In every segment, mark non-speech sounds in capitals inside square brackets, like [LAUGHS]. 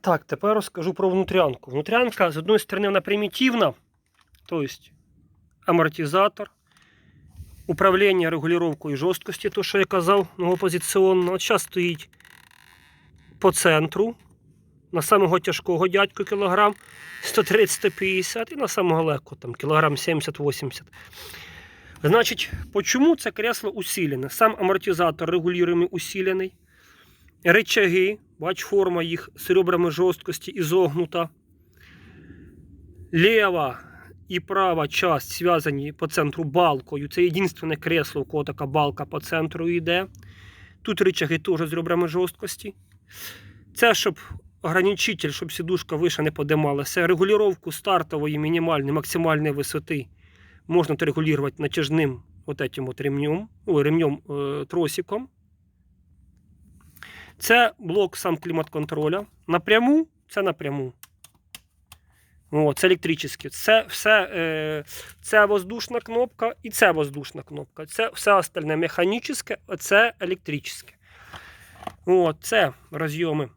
Так, тепер розкажу про внутрянку. Внутрянка, з одної сторони, вона примітивна, тобто амортизатор, управління регулювання жорсткості, то, що я казав, новопозиціонно. От зараз стоїть по центру. На самого тяжкого дядьку кілограм [LAUGHS] 130-150 і на самого легкого там кілограм 70-80. Значить, почому це кресло усилене? Сам амортизатор регулюємий усилений Рычаги, бач, форма їх з ребрами жорсткості ізогнута. Лева і права часть зв'язані по центру балкою. Це єдине кресло, у кого така балка по центру йде. Тут рычаги теж з ребрами жорсткості. Це щоб ограничитель, щоб сідушка вище не подималася. Регулювання стартової мінімальної, максимальної висоти можна регулювати натяжним вот этим вот ремнем, ой, ремнем е, тросиком. Це блок сам клімат-контроля. Напряму це напряму. О, це електричне. Це все, е, це воздушна кнопка і це воздушна кнопка. Це все остальне механічне, а це електричне. От, це розйоми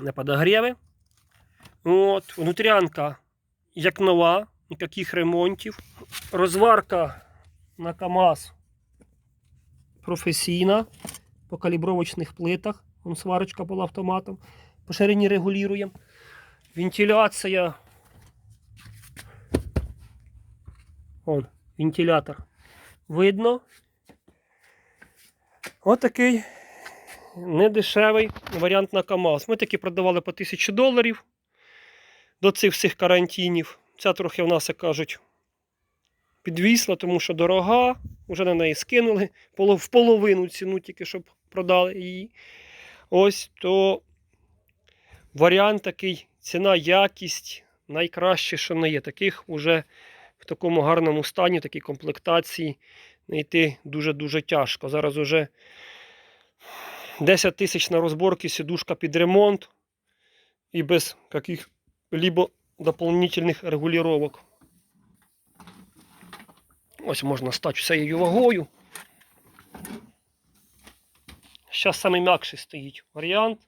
на подогріви. От, внутрянка як нова, ніяких ремонтів. Розварка на КАМАЗ професійна по калібровочних плитах. Вон сварочка була автоматом. По ширині регулюємо. Вентиляція. Вон, вентилятор. Видно. Отакий недешевий варіант на КАМАЗ. Ми такі продавали по 1000 доларів до цих всіх карантинів. Ця трохи в нас, як кажуть, підвісла, тому що дорога. Вже на неї скинули в половину ціну, тільки щоб продали її. Ось то варіант такий, ціна, якість, найкраще, що не є. Таких вже в такому гарному стані, такій комплектації знайти дуже-дуже тяжко. Зараз уже 10 тисяч на розборки, сідушка під ремонт і без каких-либо дополнительних регулировок. Ось можна стати всією вагою. Зараз найм'якший м'якший стоїть варіант.